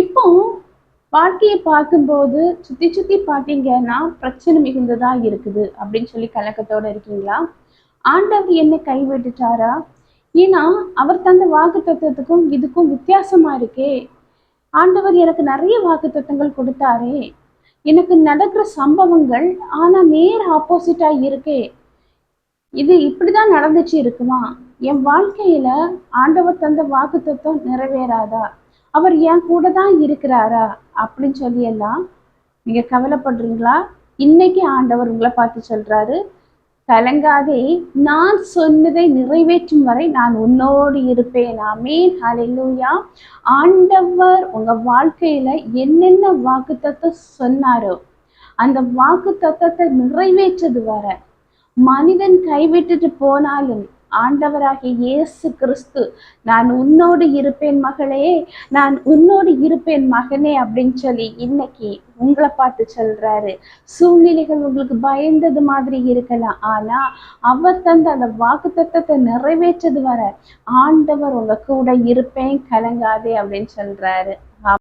இப்போ வாழ்க்கையை பார்க்கும்போது சுத்தி சுத்தி பார்த்தீங்கன்னா பிரச்சனை மிகுந்ததா இருக்குது அப்படின்னு சொல்லி கலக்கத்தோட இருக்கீங்களா? ஆண்டவர் என்னை கைவிட்டுட்டாரா? ஏன்னா அவர் தந்த வாக்கு தத்துவத்துக்கும் இதுக்கும் வித்தியாசமா இருக்கே. ஆண்டவர் எனக்கு நிறைய வாக்கு தத்துவங்கள் கொடுத்தாரே. எனக்கு நடக்கிற சம்பவங்கள் ஆனா நேர் ஆப்போசிட்டா இருக்கே. இது இப்படிதான் நடந்துச்சு இருக்குமா? என் வாழ்க்கையில ஆண்டவர் தந்த வாக்கு தத்துவம் நிறைவேறாதா? அவர் என் கூட தான் இருக்கிறாரா அப்படின்னு சொல்லி எல்லாம் நீங்க கவலைப்படுறீங்களா? இன்னைக்கு ஆண்டவர் உங்களை பார்த்து சொல்றாரு கலங்காதே நான் சொன்னதை நிறைவேற்றும் வரை நான் உன்னோடு இருப்பேன். ஆமீன். ஹலெல்லூயா ஆண்டவர் உங்க வாழ்க்கையில என்னென்ன வாக்கு சொன்னாரோ அந்த வாக்கு தத்தத்தை நிறைவேற்றது வர மனிதன் கைவிட்டுட்டு போனாலும் ஆண்டவராகிய இயேசு கிறிஸ்து நான் உன்னோடு இருப்பேன் மகளே நான் உன்னோடு இருப்பேன் மகனே அப்படின்னு சொல்லி இன்னைக்கு உங்களை பார்த்து சொல்றாரு. சூழ்நிலைகள் உங்களுக்கு பயந்தது மாதிரி இருக்கலாம். ஆனா அவர் தந்த அந்த வாக்கு தத்தத்தை நிறைவேற்றது வர ஆண்டவர் உங்க கூட இருப்பேன் கலங்காதே அப்படின்னு சொல்றாரு.